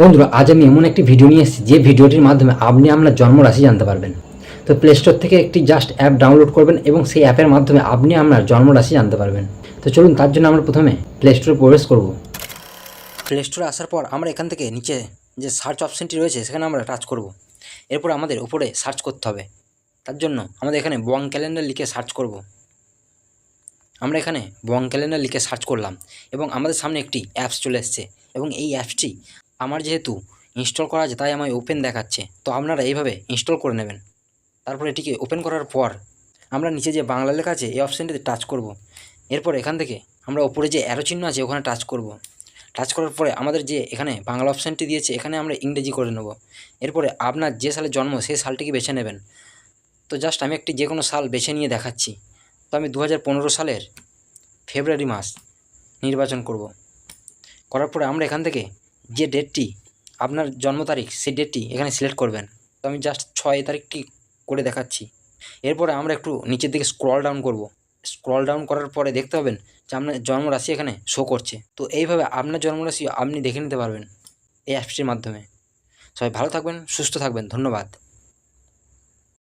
বন্ধুরা, আজ আমি এমন একটি ভিডিও নিয়ে এসেছি, যে ভিডিওটির মাধ্যমে আপনি আপনার জন্মরাশি জানতে পারবেন। তো প্লে স্টোর থেকে একটি জাস্ট অ্যাপ ডাউনলোড করবেন এবং সেই অ্যাপের মাধ্যমে আপনি আপনার জন্মরাশি জানতে পারবেন। তো চলুন, তার জন্য আমরা প্রথমে প্লে স্টোরে প্রবেশ করব। প্লে স্টোরে আসার পর আমরা এখান থেকে নিচে যে সার্চ অপশানটি রয়েছে, সেখানে আমরা টাচ করব। এরপর আমাদের উপরে সার্চ করতে হবে। তার জন্য আমাদের এখানে বং ক্যালেন্ডার লিখে সার্চ করব। আমরা এখানে বং ক্যালেন্ডার লিখে সার্চ করলাম এবং আমাদের সামনে একটি অ্যাপস চলে এসেছে এবং এই অ্যাপসটি আমার যেহেতু ইনস্টল করা আছে, তাই আমায় ওপেন দেখাচ্ছে। তো আপনারা এইভাবে ইনস্টল করে নেবেন। তারপর এটিকে ওপেন করার পর আমরা নিচে যে বাংলা লেখা আছে, এই অপশানটিতে টাচ করব। এরপর এখান থেকে আমরা ওপরে যে অ্যারো চিহ্ন আছে, ওখানে টাচ করব। টাচ করার পরে আমাদের যে এখানে বাংলা অপশানটি দিয়েছে, এখানে আমরা ইংরেজি করে নেব। এরপরে আপনার যে সালে জন্ম, সেই সালটিকে বেছে নেবেন। তো জাস্ট আমি একটি যে কোনো সাল বেছে নিয়ে দেখাচ্ছি। তো আমি দু হাজার পনেরো সালের ফেব্রুয়ারি মাস নির্বাচন করব। করার পরে আমরা এখান থেকে যে ডেটটি আপনার জন্ম তারিখ, সেই ডেটটি এখানে সিলেক্ট করবেন। তো আমি জাস্ট ছয় তারিখটি করে দেখাচ্ছি। এরপরে আমরা একটু নিচের দিকে স্ক্রল ডাউন করব। স্ক্রল ডাউন করার পরে দেখতে পাবেন যে আপনার জন্মরাশি এখানে শো করছে। তো এইভাবে আপনার জন্মরাশি আপনি দেখে নিতে পারবেন এই অ্যাপসটির মাধ্যমে। সবাই ভালো থাকবেন, সুস্থ থাকবেন, ধন্যবাদ।